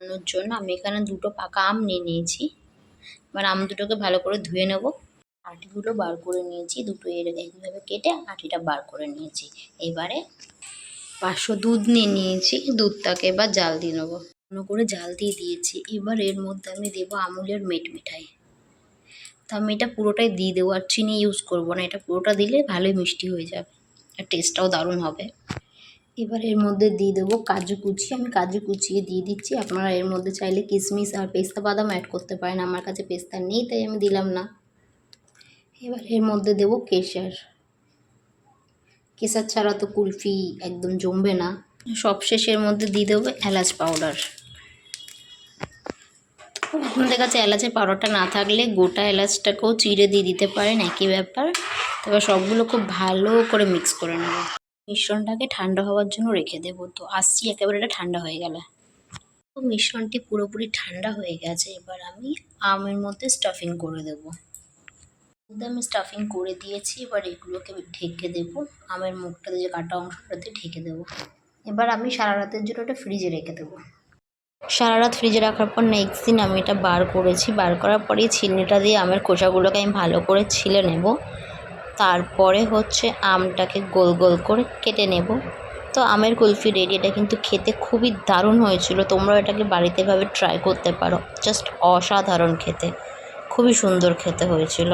বানানোর জন্য আমি এখানে দুটো পাকা আম নিয়ে নিয়েছি। এবার আম দুটোকে ভালো করে ধুয়ে নেব। আটিগুলো বার করে নিয়েছি, দুটো এর এইভাবে কেটে আটিটা বার করে নিয়েছি। এবারে পাঁচশো দুধ নিয়ে নিয়েছি, দুধটাকে এবার জাল দিয়ে নেব। ভালো করে জাল দিয়ে দিয়েছি। এবার এর মধ্যে আমি দেবো আমুলের মেট মিঠাই। তো আমি এটা পুরোটাই দিয়ে দেবো, আর চিনি ইউজ করব না। এটা পুরোটা দিলে ভালোই মিষ্টি হয়ে যাবে। আর টেস্টটাও দারুণ হবে। এবার এর মধ্যে দিয়ে দেবো কাজু কুচি। আমি কাজু কুচিয়ে দিয়ে দিচ্ছি। আপনারা এর মধ্যে চাইলে কিশমিশ আর পেস্তা বাদাম অ্যাড করতে পারেন। আমার কাছে পেস্তা নেই, তাই আমি দিলাম না। এবার এর মধ্যে দেবো কেশার। কেশার ছাড়া তো কুলফি একদম জমবে না। সবশেষের মধ্যে দিয়ে দেবো এলাচ পাউডার। আপনাদের কাছে এলাচের পাউডারটা না থাকলে গোটা এলাচটাকেও চিড়ে দিয়ে দিতে পারেন, একই ব্যাপার। তবে সবগুলো খুব ভালো করে মিক্স করে নেব। মিশ্রণটাকে ঠান্ডা হওয়ার জন্য রেখে দেবো। তো আসছি একেবারে এটা ঠান্ডা হয়ে গেলে। তো মিশ্রণটি পুরোপুরি ঠান্ডা হয়ে গেছে। এবার আমি আমের মধ্যে স্টাফিং করে দেবো। মধ্যে আমি স্টাফিং করে দিয়েছি। এবার এগুলোকে ঢেকে দেবো। আমের মুখটাতে যে কাটা অংশটাতে ঢেকে দেবো। এবার আমি সারা রাতের জন্য এটা ফ্রিজে রেখে দেবো। সারা রাত ফ্রিজে রাখার পর নেক্সট দিন আমি এটা বার করেছি। বার করার পরেই ছিলনিটা দিয়ে আমের খোসাগুলোকে আমি ভালো করে ছিলে নেব। তারপরে হচ্ছে আমটাকে গোল গোল করে কেটে নেব। তো আমের কুলফি রেডি, এটা কিন্তু খেতে খুবই দারুণ হয়েছিল। তোমরাও এটাকে বাড়িতে ভাবে ট্রাই করতে পারো। জাস্ট অসাধারণ খেতে। খুবই সুন্দর খেতে হয়েছিল।